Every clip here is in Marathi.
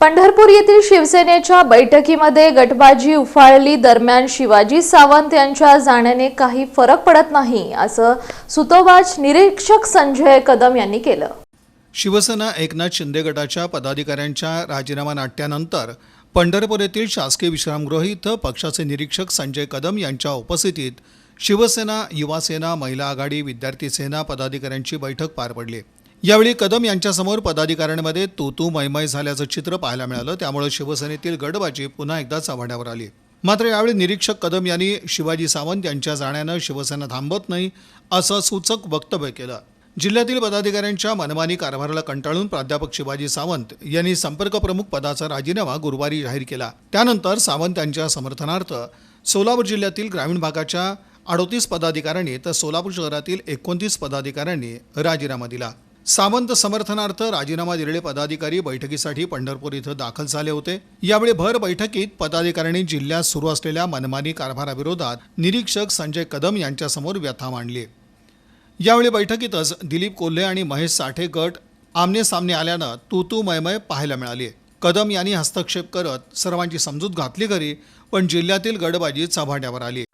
पंढरपूर येथील शिवसेनेच्या बैठकीमध्ये गटबाजी उफाळली. दरम्यान शिवाजी सावंत यांच्या जाण्याने काही फरक पडत नाही असं सुतोवाच निरीक्षक संजय कदम यांनी केलं. शिवसेना एकनाथ शिंदे गटाच्या पदाधिकाऱ्यांच्या राजीनामा नाट्यानंतर पंढरपूर येथील शासकीय विश्रामगृह इथं पक्षाचे निरीक्षक संजय कदम यांच्या उपस्थितीत शिवसेना युवासेना महिला आघाडी विद्यार्थी सेना पदाधिकाऱ्यांची बैठक पार पडली. यावेळी कदम यांच्यासमोर पदाधिकाऱ्यांमध्ये तू तू मैमय झाल्याचं चित्र पाहायला मिळालं. त्यामुळे शिवसेनेतील गडबाजी पुन्हा एकदा चव्हाट्यावर आली. मात्र यावेळी निरीक्षक कदम यांनी शिवाजी सावंत यांच्या जाण्यानं शिवसेना थांबत नाही असं सूचक वक्तव्य केलं. जिल्ह्यातील पदाधिकाऱ्यांच्या मनमानी कारभाराला कंटाळून प्राध्यापक शिवाजी सावंत यांनी संपर्क प्रमुख पदाचा राजीनामा गुरुवारी जाहीर केला. त्यानंतर सावंत यांच्या समर्थनार्थ सोलापूर जिल्ह्यातील ग्रामीण भागाच्या अडोतीस पदाधिकाऱ्यांनी तर सोलापूर शहरातील एकोणतीस पदाधिकाऱ्यांनी राजीनामा दिला. सावंत समर्थनार्थ राजीनामा दिलेले पदाधिकारी बैठकीसाठी पंढरपूर इथं दाखल झाले होते. यावेळी भर बैठकीत पदाधिकाऱ्यांनी जिल्ह्यात सुरू असलेल्या मनमानी कारभाराविरोधात निरीक्षक संजय कदम यांच्यासमोर व्यथा मांडली. यावेळी बैठकीतच दिलीप कोल्हे आणि महेश साठे गट आमने सामने आल्यानं तू तू मयमय पाहायला मिळाली. कदम यांनी हस्तक्षेप करत सर्वांची समजूत घातली घरी पण जिल्ह्यातील गडबाजी चव्हाट्यावर आली.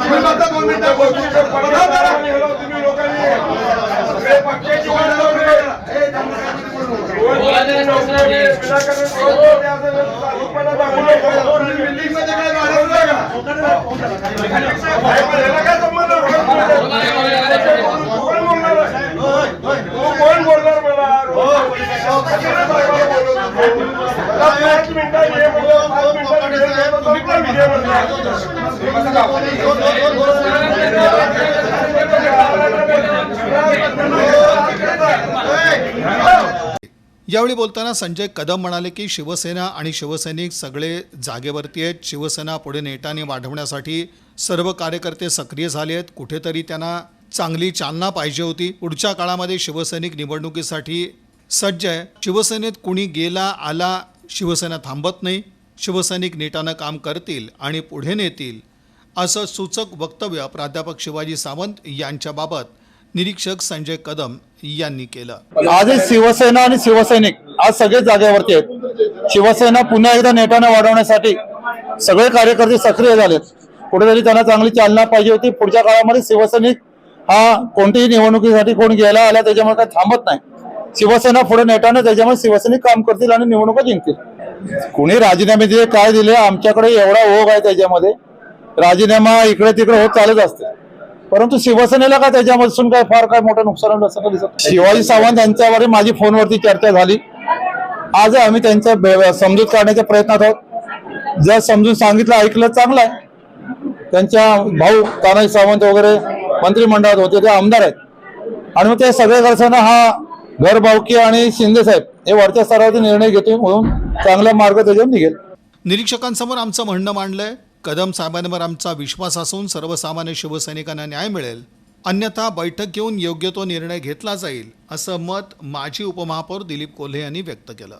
मिनिटात यावेळी बोलताना संजय कदम म्हणाले की शिवसेना आणि शिवसैनिक सगळे जागेवरती आहेत. शिवसेना पुढे नेटाने वाढवण्यासाठी सर्व कार्यकर्ते सक्रिय झाले आहेत. कुठेतरी त्यांना चांगली चालना पाहिजे होती. पुढच्या काळामध्ये शिवसैनिक निवडणुकीसाठी सज्ज आहे. शिवसेनेत कुणी गेला आला शिवसेना थांबत नाही. शिवसैनिक नेटानं काम करतील आणि पुढे नेतील असं सूचक वक्तव्य प्राध्यापक शिवाजी सावंत यांच्याबाबत निरीक्षक संजय कदम यांनी केलं. आजही शिवसेना आणि शिवसैनिक आज सगळे जागेवरती आहेत. शिवसेना पुन्हा एकदा नेटाने वाढवण्यासाठी सगळे कार्यकर्ते सक्रिय झालेत. कुठेतरी त्यांना चांगली चालना पाहिजे होती. पुढच्या काळामध्ये शिवसैनिक हा कोणत्याही निवडणुकीसाठी कोण गेला आला त्याच्यामुळे काही थांबत नाही. शिवसेना पुढे नेटाने त्याच्यामुळे शिवसैनिक काम करतील आणि निवडणुका जिंकतील. कुणी राजीनामे दिले काय दिले आमच्याकडे एवढा ओघ आहे त्याच्यामध्ये. राजीनामा इकडे तिकडे होत चालत असते. परंतु शिवसेनेला का त्याच्यामधून काय फार काय मोठं नुकसान होईल असं दिसत शिवाजी सावंत यांच्यावर माझी फोनवरती चर्चा झाली. आज आम्ही त्यांच्या बे- समजूत काढण्याच्या प्रयत्नात आहोत. जर समजून सांगितलं ऐकलं चांगलं आहे. त्यांच्या भाऊ तानाजी सावंत वगैरे मंत्रिमंडळात होते ते आमदार आहेत. आणि मग ते सगळे करताना हा घर भावकी आणि शिंदे साहेब हे वरच्या स्तरावरती निर्णय घेतो म्हणून चांगला मार्ग त्याच्यावर निघेल. निरीक्षकांसमोर आमचं म्हणणं मांडलंय. कदम साहेबांवर आमचा विश्वास असून सर्वसामान्य शिवसैनिकांना न्याय मिळेल. अन्यथा बैठक घेऊन योग्य तो निर्णय घेतला जाईल असं मत माजी उपमहापौर दिलीप कोल्हे यांनी व्यक्त केलं.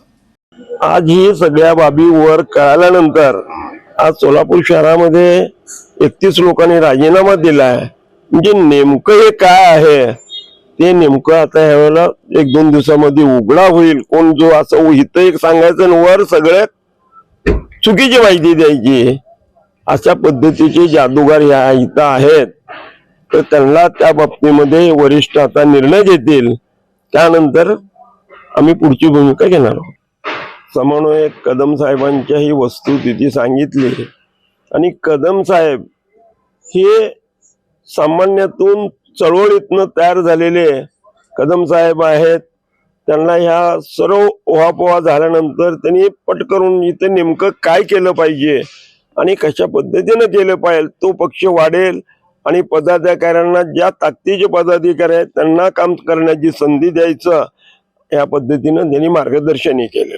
आज ही सगळ्या बाबी वर कळाल्यानंतर आज सोलापूर शहरामध्ये एकतीस लोकांनी राजीनामा दिलाय. म्हणजे नेमकं हे काय आहे? ते नेमकं आता ह्यावेळेला एक दोन दिवसामध्ये उघडा होईल. कोण जो असं इथं एक सांगायचं वर सगळ्यात चुकीची माहिती द्यायची. अशा पद्धतीचे जादूगार ह्या इथं आहेत. तर त्यांना त्या बाबतीमध्ये वरिष्ठ आता निर्णय घेतील. त्यानंतर आम्ही पुढची भूमिका घेणार आहोत. समन्वयक कदम साहेबांच्या ही वस्तुस्थिती सांगितली. आणि कदम साहेब हे सामान्यातून चळवळीतनं तयार झालेले कदम साहेब आहेत. त्यांना ह्या सर्व ओहापोहा झाल्यानंतर त्यांनी पट करून इथं नेमकं काय केलं पाहिजे? आणि कशा पद्धतीनं केलं पाहिजे तो पक्ष वाढेल आणि पदाधिकाऱ्यांना ज्या ताकदीचे पदाधिकारी आहेत त्यांना काम करण्याची संधी द्यायचं या पद्धतीनं त्यांनी मार्गदर्शनही केलेलं